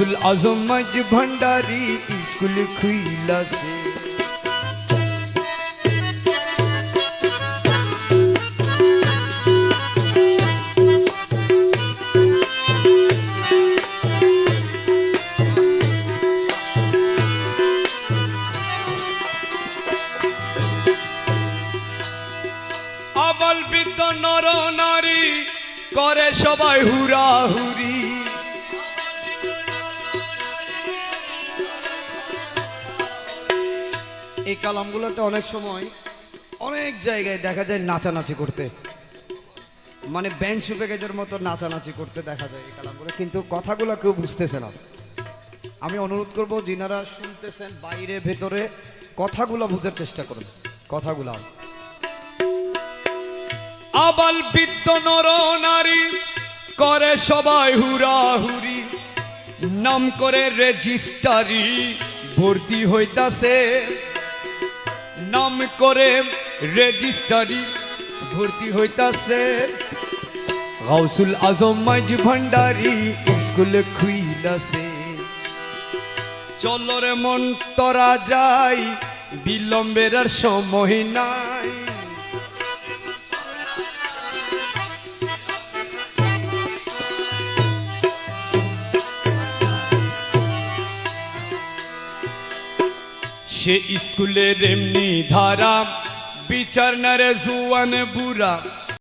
গৌসুল আজম মাঝ ভণ্ডারি স্কুল খুইলাছে সবাই হুরা হুরি এই কালামগুলোতে অনেক সময় অনেক জায়গায় দেখা যায় নাচানাচি করতে। মানে বেঞ্চ প্যাকেজের মতো নাচানাচি করতে দেখা যায় এই কালামগুলো, কিন্তু কথাগুলো কেউ বুঝতেছে না। আমি অনুরোধ করব, যিনারা শুনতেছেন বাইরে, ভেতরে, কথাগুলো বোঝার চেষ্টা করুন। কথাগুলো আবাল বৃদ্ধ নর নারী, করে সবাই হুরাহুরি নাম করে রেজিস্টারি, ভর্তি হইতাছে। নাম করে রেজিস্টারি, ভর্তি হইতাছে। গাউসুল আজম মাইজ ভান্ডারি স্কুল খুইলাছে চলরে মন তরা যাই বিলম্বের সময় নাই। সে স্কুলের এমনি ধারা বিচার নারে জুয়ান বুড়া।